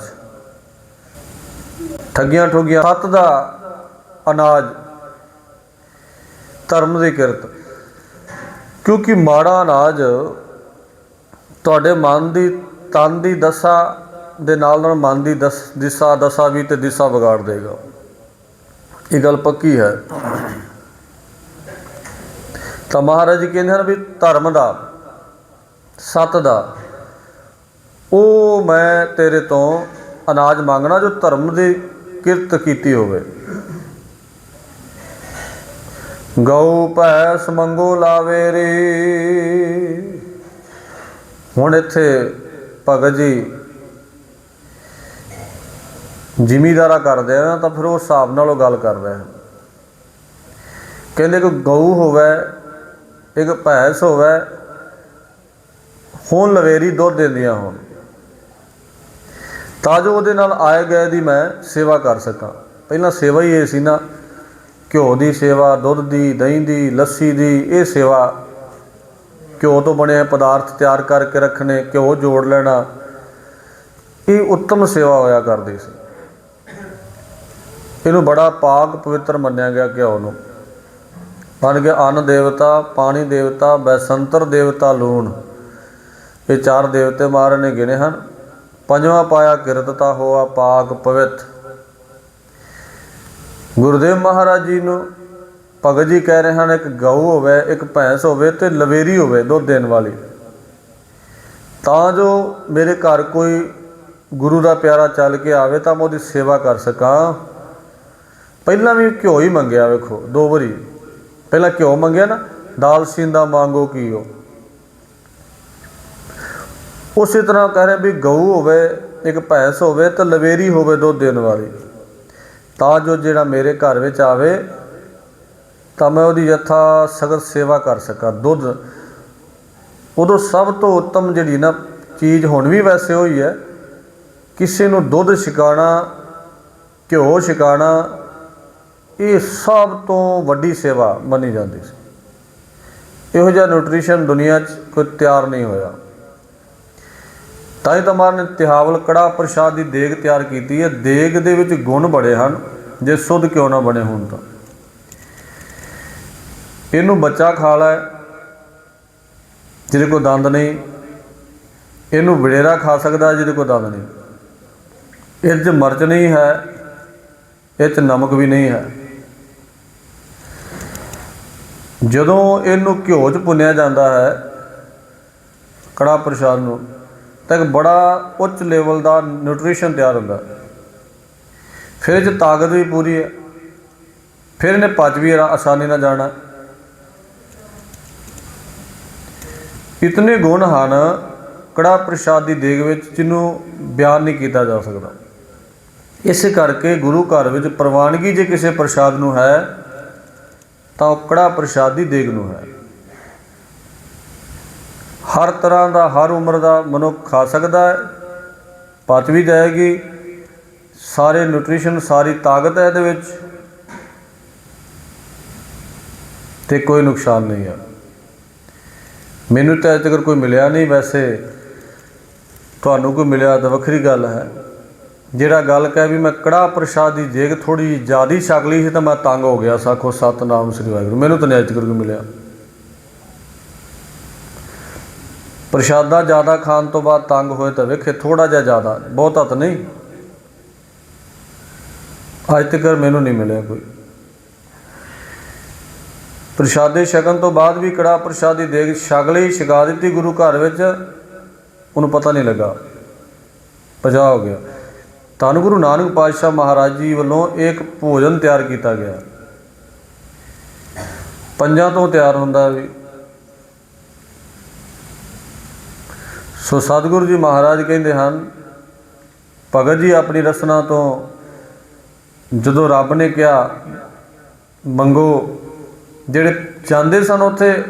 ਠੱਗੀਆਂ ਠੋਗੀਆਂ, ਸਤ ਦਾ ਅਨਾਜ, ਧਰਮ ਦੀ ਕਿਰਤ। ਕਿਉਂਕਿ ਮਾੜਾ ਅਨਾਜ ਤੁਹਾਡੇ ਮਨ ਦੀ, ਤਨ ਦੀ ਦਸ਼ਾ ਦੇ ਨਾਲ ਨਾਲ ਮਨ ਦੀ ਦਸ, ਦਿਸ਼ਾ, ਦਸ਼ਾ ਵੀ ਤੇ ਦਿਸ਼ਾ ਵਿਗਾੜ ਦੇਗਾ। ਇਹ ਗੱਲ ਪੱਕੀ ਹੈ। ਤਾਂ ਮਹਾਰਾਜ ਜੀ ਕਹਿੰਦੇ ਹਨ ਵੀ ਧਰਮ ਦਾ ਸੱਤ ਦਾ। ਉਹ ਮੈਂ ਤੇਰੇ ਤੋਂ ਅਨਾਜ ਮੰਗਣਾ ਜੋ ਧਰਮ ਦੀ ਕਿਰਤ ਕੀਤੀ ਹੋਵੇ। ਗਊ, ਭੈਸ ਮੰਗੋ ਲਾਵੇ ਰੇ। ਹੁਣ ਇੱਥੇ ਭਗਤ ਜੀ ਜ਼ਿਮੀਦਾਰਾ ਕਰਦੇ ਆ ਤਾਂ ਫਿਰ ਉਹ ਹਿਸਾਬ ਨਾਲ ਉਹ ਗੱਲ ਕਰ ਰਹੇ ਹਨ ਕਹਿੰਦੇ ਕਿ ਗਊ ਹੋਵੇ, ਇੱਕ ਭੈਸ ਹੋਵੇ ਹੁਣ ਲਵੇਰੀ ਦੁੱਧ ਦਿੰਦੀਆਂ ਹੋਣ। ਤਾਂ ਜੋ ਉਹਦੇ ਨਾਲ ਆਏ ਗਏ ਦੀ ਮੈਂ ਸੇਵਾ ਕਰ ਸਕਾਂ। ਪਹਿਲਾਂ ਸੇਵਾ ਹੀ ਇਹ ਸੀ ਨਾ, ਘਿਓ ਦੀ ਸੇਵਾ, ਦੁੱਧ ਦੀ, ਦਹੀਂ ਦੀ, ਲੱਸੀ ਦੀ, ਇਹ ਸੇਵਾ। ਘਿਓ ਤੋਂ ਬਣੇ ਪਦਾਰਥ ਤਿਆਰ ਕਰਕੇ ਰੱਖਣੇ, ਘਿਓ ਜੋੜ ਲੈਣਾ, ਇਹ ਉੱਤਮ ਸੇਵਾ ਹੋਇਆ ਕਰਦੀ ਸੀ। ਇਹਨੂੰ ਬੜਾ ਪਾਕ ਪਵਿੱਤਰ ਮੰਨਿਆ ਗਿਆ ਘਿਓ ਨੂੰ। ਬਣ ਗਿਆ ਅੰਨ ਦੇਵਤਾ, ਪਾਣੀ ਦੇਵਤਾ, ਬੈਸੰਤਰ ਦੇਵਤਾ ਲੂਣ। ਇਹ ਚਾਰ ਦੇਵਤੇ ਮਹਾਰਾਜ ਨੇ ਗਿਣੇ ਹਨ। ਪੰਜਵਾਂ ਪਾਇਆ ਕਿਰਤਤਾ ਹੋਆ ਪਾਕ ਪਵਿੱਤ। ਗੁਰਦੇਵ ਮਹਾਰਾਜ ਜੀ ਨੂੰ ਭਗਤ ਜੀ ਕਹਿ ਰਹੇ ਹਨ, ਇੱਕ ਗਊ ਹੋਵੇ, ਇੱਕ ਭੈਂਸ ਹੋਵੇ ਤੇ ਲਵੇਰੀ ਹੋਵੇ ਦੁੱਧ ਦੇਣ ਵਾਲੀ। ਤਾਂ ਜੋ ਮੇਰੇ ਘਰ ਕੋਈ ਗੁਰੂ ਦਾ ਪਿਆਰਾ ਚੱਲ ਕੇ ਆਵੇ, ਤਾਂ ਮੈਂ ਉਹਦੀ ਸੇਵਾ ਕਰ ਸਕਾਂ। ਪਹਿਲਾਂ ਵੀ ਘਿਓ ਹੀ ਮੰਗਿਆ, ਵੇਖੋ, ਦੋ ਵਾਰੀ। ਪਹਿਲਾਂ ਘਿਓ ਮੰਗਿਆ ਨਾ ਦਾਲ ਸਿੰਦਾ ਮੰਗੋ ਕੀਓ ਉਸੇ ਤਰ੍ਹਾਂ ਕਹਿ ਰਹੇ ਵੀ ਗਊ ਹੋਵੇ, ਇੱਕ ਭੈਂਸ ਹੋਵੇ ਤੇ ਲਵੇਰੀ ਹੋਵੇ ਦੁੱਧ ਦੇਣ ਵਾਲੀ। ਤਾਂ ਜੋ ਜਿਹੜਾ ਮੇਰੇ ਘਰ ਵਿੱਚ ਆਵੇ, ਤਾਂ ਮੈਂ ਉਹਦੀ ਯਥਾ ਸਗਤ ਸੇਵਾ ਕਰ ਸਕਾਂ। ਦੁੱਧ ਉਦੋਂ ਸਭ ਤੋਂ ਉੱਤਮ ਜਿਹੜੀ ਨਾ ਚੀਜ਼ ਹੁਣ ਵੀ ਵੈਸੇ ਹੋਈ ਹੈ। ਕਿਸੇ ਨੂੰ ਦੁੱਧ ਛਕਾਣਾ, ਘਿਓ ਛਕਾਣਾ, ਇਹ ਸਭ ਤੋਂ ਵੱਡੀ ਸੇਵਾ ਮੰਨੀ ਜਾਂਦੀ ਸੀ। ਇਹੋ ਜਿਹਾ ਨਿਊਟ੍ਰੀਸ਼ਨ ਦੁਨੀਆ 'ਚ ਕੋਈ ਤਿਆਰ ਨਹੀਂ ਹੋਇਆ। ਤਾਂ ਹੀ ਤਾਂ ਮਾਰ ਨੇ ਤਿਹਾਵਲ ਕੜਾ ਪ੍ਰਸ਼ਾਦ ਦੀ ਦੇਗ ਤਿਆਰ ਕੀਤੀ ਹੈ। ਦੇਗ ਦੇ ਵਿੱਚ ਗੁਣ ਬੜੇ ਹਨ, ਜੇ ਸੁੱਧ ਕਿਉਂ ਨਾ ਬਣੇ ਹੋਣ ਤਾਂ। ਇਹਨੂੰ ਬੱਚਾ ਖਾ ਲੈ, ਜਿਹਦੇ ਕੋਲ ਦੰਦ ਨਹੀਂ। ਇਹਨੂੰ ਵਡੇਰਾ ਖਾ ਸਕਦਾ ਜਿਹਦੇ ਕੋਲ ਦੰਦ ਨਹੀਂ। ਇਹ 'ਚ ਮਿਰਚ ਨਹੀਂ ਹੈ ਇਹ 'ਚ ਨਮਕ ਵੀ ਨਹੀਂ ਹੈ। ਜਦੋਂ ਇਹਨੂੰ ਘਿਓ 'ਚ ਭੁੰਨਿਆ ਜਾਂਦਾ ਹੈ, ਕੜਾ ਪ੍ਰਸ਼ਾਦ ਨੂੰ ਤਾਂ ਇੱਕ ਬੜਾ ਉੱਚ ਲੈਵਲ ਦਾ ਨਿਊਟ੍ਰੀਸ਼ਨ ਤਿਆਰ ਹੁੰਦਾ। ਫਿਰ ਇਹ 'ਚ ਤਾਕਤ ਵੀ ਪੂਰੀ ਹੈ। ਫਿਰ ਇਹਨੇ ਪਚ ਵੀ ਆਸਾਨੀ ਨਾਲ ਜਾਣਾ। ਇਤਨੇ ਗੁਣ ਹਨ, ਕੜਾ ਪ੍ਰਸ਼ਾਦ ਦੀ ਦੇਗ ਵਿੱਚ ਜਿਹਨੂੰ ਬਿਆਨ ਨਹੀਂ ਕੀਤਾ ਜਾ ਸਕਦਾ। ਇਸ ਕਰਕੇ ਗੁਰੂ ਘਰ ਵਿੱਚ ਪ੍ਰਵਾਨਗੀ ਜੇ ਕਿਸੇ ਪ੍ਰਸ਼ਾਦ ਨੂੰ ਹੈ, ਤਾਂ ਉਹ ਕੜਾ ਪ੍ਰਸ਼ਾਦ ਦੀ ਦੇਗ ਨੂੰ ਹੈ। ਹਰ ਤਰ੍ਹਾਂ ਦਾ ਹਰ ਉਮਰ ਦਾ ਮਨੁੱਖ ਖਾ ਸਕਦਾ ਹੈ। ਪਚ ਵੀ ਜਾਏਗੀ। ਸਾਰੇ ਨਿਊਟ੍ਰੀਸ਼ਨ ਸਾਰੀ ਤਾਕਤ ਹੈ ਇਹਦੇ ਵਿੱਚ। ਤੇ ਕੋਈ ਨੁਕਸਾਨ ਨਹੀਂ ਹੈ ਮੈਨੂੰ ਤਾਂ ਅਜੇ ਤੱਕ ਕੋਈ ਮਿਲਿਆ ਨਹੀਂ। ਵੈਸੇ ਤੁਹਾਨੂੰ ਕੋਈ ਮਿਲਿਆ ਤਾਂ ਵੱਖਰੀ ਗੱਲ ਹੈ। ਜਿਹੜਾ ਗੱਲ ਕਹਿ ਵੀ ਮੈਂ ਕੜਾ ਪ੍ਰਸ਼ਾਦ ਦੀ ਜੇਗ ਥੋੜੀ ਜ਼ਿਆਦੀ ਛਕ ਲਈ ਸੀ ਤਾਂ ਮੈਂ ਤੰਗ ਹੋ ਗਿਆ। ਸਾਖੋ ਸਤਨਾਮ ਸ੍ਰੀ ਵਾਹਿਗੁਰੂ। ਮੈਨੂੰ ਤਾਂ ਨਿਆਇਤ ਗੁਰੂ ਮਿਲਿਆ। ਪ੍ਰਸ਼ਾਦਾ ਜ਼ਿਆਦਾ ਖਾਣ ਤੋਂ ਬਾਅਦ ਤੰਗ ਹੋਏ ਤਾਂ ਵੇਖੇ ਥੋੜਾ ਜਿਹਾ ਜ਼ਿਆਦਾ ਬਹੁਤਾ ਤਾਂ ਨਹੀਂ। ਅੱਜ ਤੱਕ ਮੈਨੂੰ ਨਹੀਂ ਮਿਲਿਆ ਕੋਈ। ਪ੍ਰਸ਼ਾਦੇ ਛਕਣ ਤੋਂ ਬਾਅਦ ਵੀ ਕੜਾ ਪ੍ਰਸ਼ਾਦੀ ਦੇ ਛਕ ਲਈ, ਛਕਾ ਦਿੱਤੀ ਗੁਰੂ ਘਰ ਵਿੱਚ। ਉਹਨੂੰ ਪਤਾ ਨਹੀਂ ਲੱਗਾ। ਪਜਾ ਹੋ ਗਿਆ। ਧੰਨ ਗੁਰੂ ਨਾਨਕ ਪਾਤਸ਼ਾਹ ਮਹਾਰਾਜ ਜੀ ਵੱਲੋਂ ਇੱਕ ਭੋਜਨ ਤਿਆਰ ਕੀਤਾ ਗਿਆ। ਪੰਜਾਂ ਤੋਂ ਤਿਆਰ ਹੁੰਦਾ ਵੀ ਸੋ ਸਤਿਗੁਰੂ ਜੀ ਮਹਾਰਾਜ ਕਹਿੰਦੇ ਹਨ, ਭਗਤ ਜੀ ਆਪਣੀ ਰਸਨਾ ਤੋਂ ਜਦੋਂ ਰੱਬ ਨੇ ਕਿਹਾ, ਮੰਗੋ, ਜਿਹੜੇ ਜਾਂਦੇ ਸਨ ਉੱਥੇ,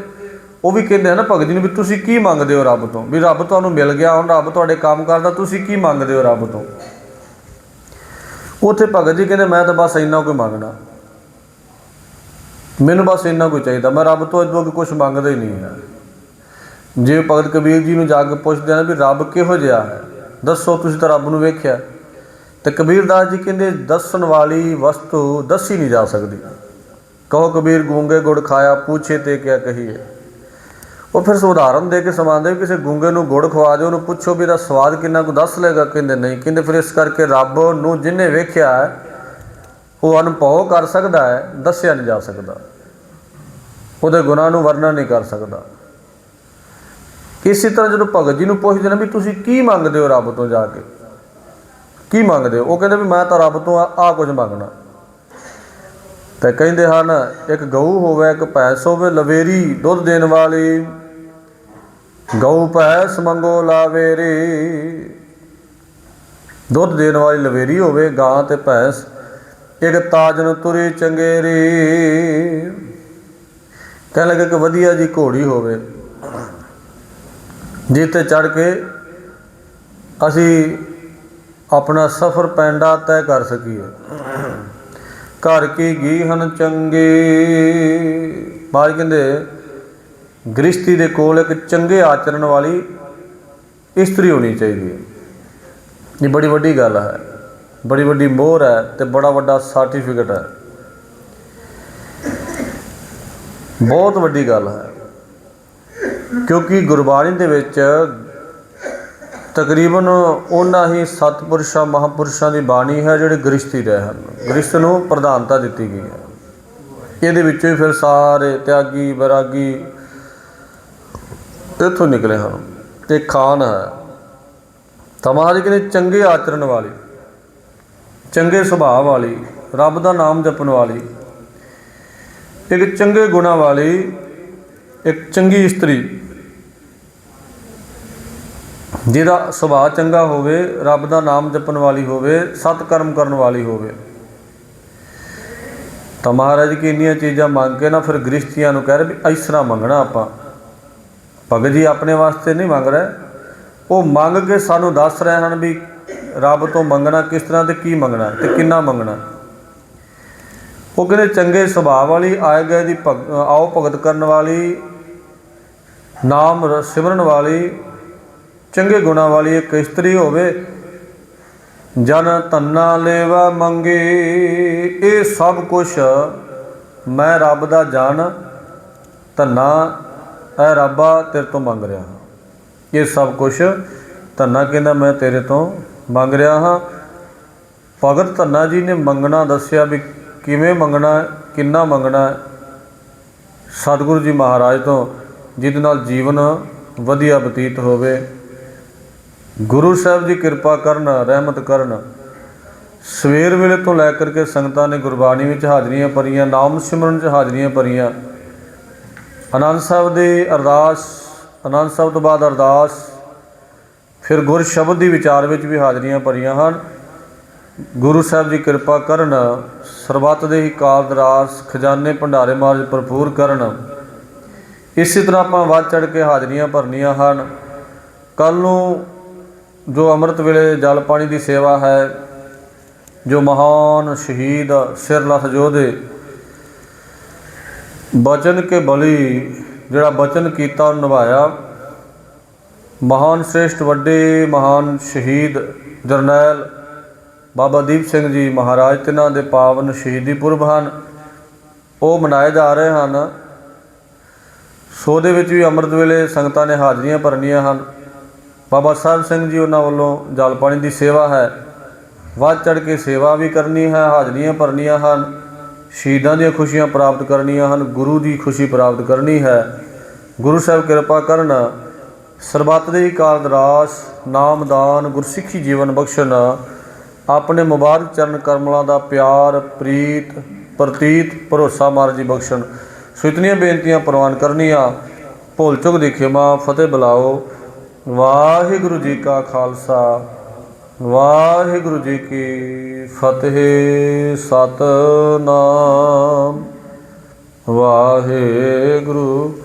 ਉਹ ਵੀ ਕਹਿੰਦੇ ਹਨ, ਭਗਤ ਜੀ ਨੂੰ ਵੀ ਤੁਸੀਂ ਕੀ ਮੰਗਦੇ ਹੋ ਰੱਬ ਤੋਂ? ਵੀ ਰੱਬ ਤੁਹਾਨੂੰ ਮਿਲ ਗਿਆ, ਹੁਣ ਰੱਬ ਤੁਹਾਡੇ ਕੰਮ ਕਰਦਾ, ਤੁਸੀਂ ਕੀ ਮੰਗਦੇ ਹੋ ਰੱਬ ਤੋਂ? ਉੱਥੇ ਭਗਤ ਜੀ ਕਹਿੰਦੇ, ਮੈਂ ਤਾਂ ਬਸ ਇੰਨਾ ਕੋਈ ਮੰਗਣਾ। ਮੈਨੂੰ ਬਸ ਇੰਨਾ ਕੋਈ ਚਾਹੀਦਾ, ਮੈਂ ਰੱਬ ਤੋਂ ਇਦੋਂ ਕੁਝ ਮੰਗਦਾ ਹੀ ਨਹੀਂ ਹੈ ਜੇ ਭਗਤ ਕਬੀਰ ਜੀ ਨੂੰ ਜਾ ਕੇ ਪੁੱਛਦੇ ਨੇ ਵੀ ਰੱਬ ਕਿਹੋ ਜਿਹਾ ਹੈ, ਦੱਸੋ ਤੁਸੀਂ ਤਾਂ ਰੱਬ ਨੂੰ ਵੇਖਿਆ। ਤੇ ਕਬੀਰ ਦਾਸ ਜੀ ਕਹਿੰਦੇ, ਦੱਸਣ ਵਾਲੀ ਵਸਤੂ ਦੱਸੀ ਨਹੀਂ ਜਾ ਸਕਦੀ। ਕਹੋ ਕਬੀਰ, ਗੂੰਗੇ ਗੁੜ ਖਾਇਆ, ਪੁੱਛੇ ਤੇ ਕਿਆ ਕਹੀਏ। ਉਹ ਫਿਰ ਉਦਾਹਰਨ ਦੇ ਕੇ ਸਮਾਉਂਦੇ ਵੀ ਕਿਸੇ ਗੂੰਗੇ ਨੂੰ ਗੁੜ ਖਵਾ ਦਿਓ, ਉਹਨੂੰ ਪੁੱਛੋ ਵੀ ਇਹਦਾ ਸਵਾਦ ਕਿੰਨਾ ਕੁ ਦੱਸ ਲੇਗਾ ਕਹਿੰਦੇ ਨਹੀਂ, ਕਹਿੰਦੇ ਫਿਰ ਇਸ ਕਰਕੇ ਰੱਬ ਨੂੰ ਜਿਹਨੇ ਵੇਖਿਆ ਉਹ ਅਨੁਭਵ ਕਰ ਸਕਦਾ ਹੈ, ਦੱਸਿਆ ਨਹੀਂ ਜਾ ਸਕਦਾ। ਉਹਦੇ ਗੁਨਾਹ ਨੂੰ ਵਰਣਨ ਨਹੀਂ ਕਰ ਸਕਦਾ। ਇਸੇ ਤਰ੍ਹਾਂ ਜਦੋਂ ਭਗਤ ਜੀ ਨੂੰ ਪੁੱਛਦੇ ਨੇ ਵੀ ਤੁਸੀਂ ਕੀ ਮੰਗਦੇ ਹੋ ਰੱਬ ਤੋਂ ਜਾ ਕੇ? ਕੀ ਮੰਗਦੇ ਹੋ? ਉਹ ਕਹਿੰਦੇ ਵੀ ਮੈਂ ਤਾਂ ਰੱਬ ਤੋਂ ਆ ਕੁਝ ਮੰਗਣਾ। ਤੇ ਕਹਿੰਦੇ ਹਨ, ਇੱਕ ਗਊ ਹੋਵੇ, ਇੱਕ ਭੈਂਸ ਹੋਵੇ, ਲਵੇਰੀ, ਦੁੱਧ ਦੇਣ ਵਾਲੀ। ਗਊ ਭੈਂਸ ਮੰਗੋ ਲਾਵੇਰੀ ਦੁੱਧ ਦੇਣ ਵਾਲੀ ਲਵੇਰੀ ਹੋਵੇ, ਗਾਂ ਤੇ ਭੈਂਸ, ਇੱਕ ਤਾਜਨ ਤੁਰੀ ਚੰਗੇਰੀ ਕਹਿਣ ਲੱਗੇ ਕਿ ਵਧੀਆ ਜੀ ਘੋੜੀ ਹੋਵੇ। ਜਿਸ 'ਤੇ ਚੜ ਕੇ ਅਸੀਂ ਆਪਣਾ ਸਫ਼ਰ ਪੈਂਡਾ ਤੈਅ ਕਰ ਸਕੀਏ। ਘਰ ਕੀ ਗੀ ਹਨ ਚੰਗੇ? ਬਾਹਰ ਕਹਿੰਦੇ ਗ੍ਰਿਸ਼ਤੀ ਦੇ ਕੋਲ ਇੱਕ ਚੰਗੇ ਆਚਰਣ ਵਾਲੀ ਇਸਤਰੀ ਹੋਣੀ ਚਾਹੀਦੀ ਹੈ। ਇਹ ਬੜੀ ਵੱਡੀ ਗੱਲ ਹੈ, ਬੜੀ ਵੱਡੀ ਮੋਹਰ ਹੈ ਤੇ ਬੜਾ ਵੱਡਾ ਸਰਟੀਫਿਕੇਟ ਹੈ। ਬਹੁਤ ਵੱਡੀ ਗੱਲ ਹੈ। ਕਿਉਂਕਿ ਗੁਰਬਾਣੀ ਦੇ ਵਿੱਚ ਤਕਰੀਬਨ ਉਹਨਾਂ ਹੀ ਸਤਪੁਰਸ਼ਾਂ, ਮਹਾਪੁਰਸ਼ਾਂ ਦੀ ਬਾਣੀ ਹੈ ਜਿਹੜੇ ਗ੍ਰਸਤੀ ਰਹੇ ਹਨ ਗ੍ਰਸਤ ਨੂੰ ਪ੍ਰਧਾਨਤਾ ਦਿੱਤੀ ਗਈ ਹੈ। ਇਹਦੇ ਵਿੱਚੋਂ ਹੀ ਫਿਰ ਸਾਰੇ ਤਿਆਗੀ ਬਰਾਗੀ ਇੱਥੋਂ ਨਿਕਲੇ ਹਨ ਤੇ ਖਾਨ ਹੈ। ਤਮਾਜ ਕਹਿੰਦੇ ਚੰਗੇ ਆਚਰਣ ਵਾਲੀ, ਚੰਗੇ ਸੁਭਾਅ ਵਾਲੀ, ਰੱਬ ਦਾ ਨਾਮ ਜਪਣ ਵਾਲੀ, ਇੱਕ ਚੰਗੇ ਗੁਣਾ ਵਾਲੀ ਇੱਕ ਚੰਗੀ ਇਸਤਰੀ। ਜਿਹਦਾ ਸੁਭਾਅ ਚੰਗਾ ਹੋਵੇ, ਰੱਬ ਦਾ ਨਾਮ ਜਪਣ ਵਾਲੀ ਹੋਵੇ ਸਤ ਕਰਮ ਕਰਨ ਵਾਲੀ ਹੋਵੇ। ਤਾਂ ਮਹਾਰਾਜ ਕੀ ਇੰਨੀਆਂ ਚੀਜ਼ਾਂ ਮੰਗ ਕੇ ਨਾ ਫਿਰ ਗ੍ਰਿਸ਼ਤੀਆਂ ਨੂੰ ਕਹਿ ਰਹੇ ਵੀ ਇਸ ਤਰ੍ਹਾਂ ਮੰਗਣਾ ਆਪਾਂ। ਭਗਤ ਜੀ ਆਪਣੇ ਵਾਸਤੇ ਨਹੀਂ ਮੰਗ ਰਹੇ। ਉਹ ਮੰਗ ਕੇ ਸਾਨੂੰ ਦੱਸ ਰਹੇ ਹਨ ਵੀ ਰੱਬ ਤੋਂ ਮੰਗਣਾ ਕਿਸ ਤਰ੍ਹਾਂ ਤੇ ਕੀ ਮੰਗਣਾ ਤੇ ਕਿੰਨਾ ਮੰਗਣਾ। ਉਹ ਕਹਿੰਦੇ ਚੰਗੇ ਸੁਭਾਅ ਵਾਲੀ, ਆਏ ਗਏ ਦੀ ਭਗ- ਆਓ ਭਗਤ ਕਰਨ ਵਾਲੀ ਨਾਮ ਰ- ਸਿਮਰਨ ਵਾਲੀ, ਚੰਗੇ ਗੁਣਾ ਵਾਲੀ ਇੱਕ ਇਸਤਰੀ ਹੋਵੇ। ਜਨ ਤੰਨਾ ਲੇਵਾ ਮੰਗੇ, ਇਹ ਸਭ ਕੁਝ ਮੈਂ ਰੱਬ ਦਾ ਜਾਣ। ਧੰਨਾ, ਐ ਰੱਬਾ ਤੇਰੇ ਤੋਂ ਮੰਗ ਰਿਹਾ ਹਾਂ। ਇਹ ਸਭ ਕੁਝ ਧੰਨਾ ਕਹਿੰਦਾ ਮੈਂ ਤੇਰੇ ਤੋਂ ਮੰਗ ਰਿਹਾ ਹਾਂ। ਭਗਤ ਧੰਨਾ ਜੀ ਨੇ ਮੰਗਣਾ ਦੱਸਿਆ ਵੀ ਕਿਵੇਂ ਮੰਗਣਾ, ਕਿੰਨਾ ਮੰਗਣਾ। ਸਤਿਗੁਰੂ ਜੀ ਮਹਾਰਾਜ ਤੋਂ ਜਿਹਦੇ ਨਾਲ ਜੀਵਨ ਵਧੀਆ ਬਤੀਤ ਹੋਵੇ। ਗੁਰੂ ਸਾਹਿਬ ਜੀ ਕਿਰਪਾ ਕਰਨ, ਰਹਿਮਤ ਕਰਨ। ਸਵੇਰ ਵੇਲੇ ਤੋਂ ਲੈ ਕਰਕੇ ਸੰਗਤਾਂ ਨੇ ਗੁਰਬਾਣੀ ਵਿੱਚ ਹਾਜ਼ਰੀਆਂ ਭਰੀਆਂ, ਨਾਮ ਸਿਮਰਨ 'ਚ ਹਾਜ਼ਰੀਆਂ ਭਰੀਆਂ। ਆਨੰਦ ਸਾਹਿਬ ਦੀ ਅਰਦਾਸ, ਆਨੰਦ ਸਾਹਿਬ ਤੋਂ ਬਾਅਦ ਅਰਦਾਸ, ਫਿਰ ਗੁਰ ਸ਼ਬਦ ਦੀ ਵਿਚਾਰ ਵਿੱਚ ਵੀ ਹਾਜ਼ਰੀਆਂ ਭਰੀਆਂ ਹਨ। ਗੁਰੂ ਸਾਹਿਬ ਜੀ ਕਿਰਪਾ ਕਰਨ, ਸਰਬੱਤ ਦੇ ਹੀ ਕਾਲ ਦਰਾਸ, ਖਜ਼ਾਨੇ ਭੰਡਾਰੇ ਮਾਰਜ ਭਰਪੂਰ ਕਰਨ। ਇਸੇ ਤਰ੍ਹਾਂ ਆਪਾਂ ਵੱਧ ਚੜ ਕੇ ਹਾਜ਼ਰੀਆਂ ਭਰਨੀਆਂ ਹਨ। ਕੱਲ ਨੂੰ ਜੋ ਅੰਮ੍ਰਿਤ ਵੇਲੇ ਜਲ ਪਾਣੀ ਦੀ ਸੇਵਾ ਹੈ, ਜੋ ਮਹਾਨ ਸ਼ਹੀਦ ਸਿਰਲਖ ਯੋਧੇ ਬਚਨ ਕੇ ਬਲੀ, ਜਿਹੜਾ ਬਚਨ ਕੀਤਾ ਉਹ ਨਿਭਾਇਆ। ਮਹਾਨ ਸ੍ਰੇਸ਼ਟ, ਵੱਡੇ ਮਹਾਨ ਸ਼ਹੀਦ ਜਰਨੈਲ ਬਾਬਾ ਦੀਪ ਸਿੰਘ ਜੀ ਮਹਾਰਾਜ, ਤਿਨਾਂ ਦੇ ਪਾਵਨ ਸ਼ਹੀਦੀ ਪੁਰਬ ਹਨ। ਉਹ ਮਨਾਏ ਜਾ ਰਹੇ ਹਨ। ਸੋ ਦੇ ਵਿੱਚ ਵੀ ਅੰਮ੍ਰਿਤ ਵੇਲੇ ਸੰਗਤਾਂ ਨੇ ਹਾਜ਼ਰੀਆਂ ਭਰਨੀਆਂ ਹਨ। ਬਾਬਾ ਸਾਹਿਬ ਸਿੰਘ ਜੀ ਉਹਨਾਂ ਵੱਲੋਂ ਜਲ ਪਾਣੀ ਦੀ ਸੇਵਾ ਹੈ। ਵੱਧ ਚੜ ਕੇ ਸੇਵਾ ਵੀ ਕਰਨੀ ਹੈ, ਹਾਜ਼ਰੀਆਂ ਭਰਨੀਆਂ ਹਨ। ਸ਼ਹੀਦਾਂ ਦੀਆਂ ਖੁਸ਼ੀਆਂ ਪ੍ਰਾਪਤ ਕਰਨੀਆਂ ਹਨ, ਗੁਰੂ ਦੀ ਖੁਸ਼ੀ ਪ੍ਰਾਪਤ ਕਰਨੀ ਹੈ। ਗੁਰੂ ਸਾਹਿਬ ਕਿਰਪਾ ਕਰਨ, ਸਰਬੱਤ ਦੇ ਕਾਲ ਦਰਾਸ ਨਾਮਦਾਨ ਗੁਰਸਿੱਖੀ ਜੀਵਨ ਬਖਸ਼ਣ, ਆਪਣੇ ਮੁਬਾਰਕ ਚਰਨ ਕਰਮਲਾਂ ਦਾ ਪਿਆਰ, ਪ੍ਰੀਤ, ਪ੍ਰਤੀਤ, ਭਰੋਸਾ ਮਹਾਰਾਜ ਜੀ ਬਖਸ਼ਣ। ਇਤਨੀਆਂ ਬੇਨਤੀਆਂ ਪ੍ਰਵਾਨ ਕਰਨੀਆਂ। ਭੁੱਲ ਚੁੱਕ ਦੀ ਖਿਮਾ ਫਤਿਹ ਬੁਲਾਓ। ਵਾਹਿਗੁਰੂ ਜੀ ਕਾ ਖਾਲਸਾ, ਵਾਹਿਗੁਰੂ ਜੀ ਕੀ ਫਤਿਹ। ਸਤਨਾਮ। ਵਾਹਿਗੁਰੂ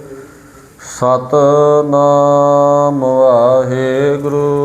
ਸਤਨਾਮ, ਵਾਹਿਗੁਰੂ।